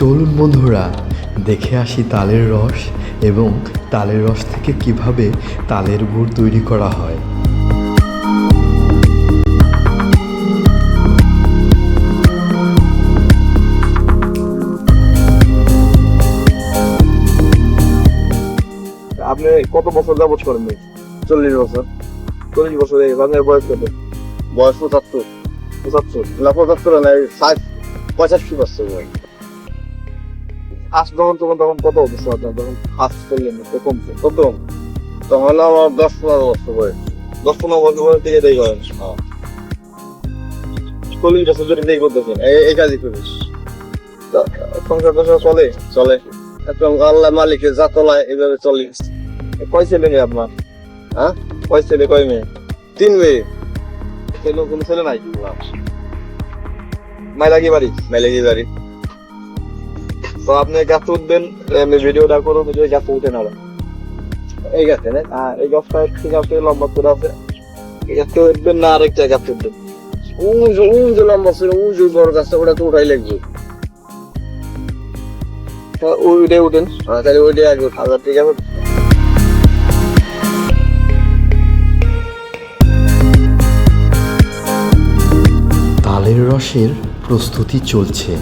চলুন বন্ধুরা, দেখে আসি তালের রস এবং তালের রস থেকে কীভাবে তালের গুড় তৈরি করা হয়। আপনি কত বছর যাবত করেন চল্লিশ বছর। চল্লিশ বছর এই আপনার বয়স কত? বয়স পঁচাত্তর। পঁচাত্তর। না পঁচাত্তর না ষাট পঁচাশি বছর ভাই আজ তখন তখন তখন কত বছর আপনার তখন ফার্স্ট করলেন প্রথম প্রথম তখন আমার দশ পনেরো বছর বয়স। দশ পনেরো বছর বয়স থেকে এটাই করেন। চল্লিশ বছর ধরে এটাই করতেছেন, এই কাজই করিস সংসার টংসার চলে। চলে। একদম আল্লাহ মালিকের যা তলায় এভাবে চলে। কয় ছেলে মেয়ে আপনার? হ্যাঁ? কয় ছেলে, কয় মেয়ে? তিন মেয়ে। ছেলে কোনো ছেলে নাই? মাইলাগি বাড়ি মাইলাগি বাড়ি তো আপনি গাছ উঠবেন এমনি ভিডিওটা করুন যে গাছ উঠে না। এই গাছে না? হ্যাঁ এই গাছটা ঠিক আছে লম্বা করে আছে। এই গাছটা উঠবেন না আরেকটা গাছ উঠবেন। উঁচু উঁচু লম্বা ছিল উঁচু বড় গাছটা ওটা তো উঠাই লাগবে। ওইটাই উঠেন। হ্যাঁ, তাহলে ওইটাই উঠা আচ্ছা, ঠিক আছে তালের রসের প্রস্তুতি চলছে।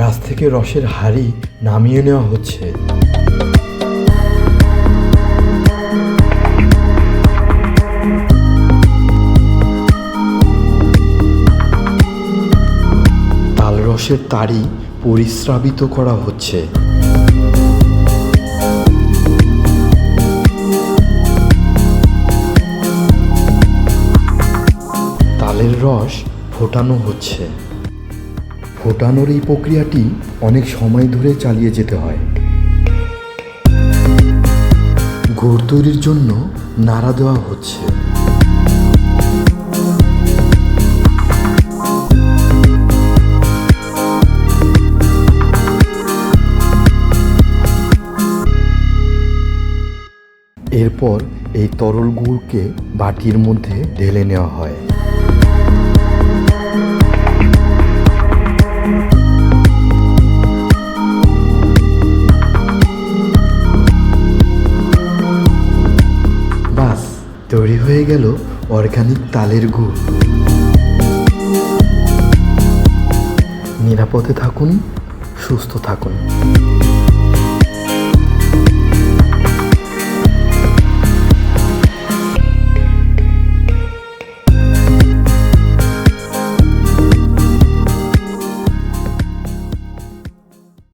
গাছ থেকে রসের হাড়ি নামিয়ে নেওয়া হচ্ছে। তাল রসের তাড়ি পরিস্রাবিত করা হচ্ছে। তালের রস ফোটানো হচ্ছে। ফোটানোর এই প্রক্রিয়াটি অনেক সময় ধরে চালিয়ে যেতে হয়। গুড় তৈরির জন্য নাড়া দেওয়া হচ্ছে। এরপর এই তরল গুড়কে বাটির মধ্যে ঢেলে নেওয়া হয়। তৈরি হয়ে গেল অর্গানিক তালের গুড়। নিরাপদে থাকুন সুস্থ থাকুন।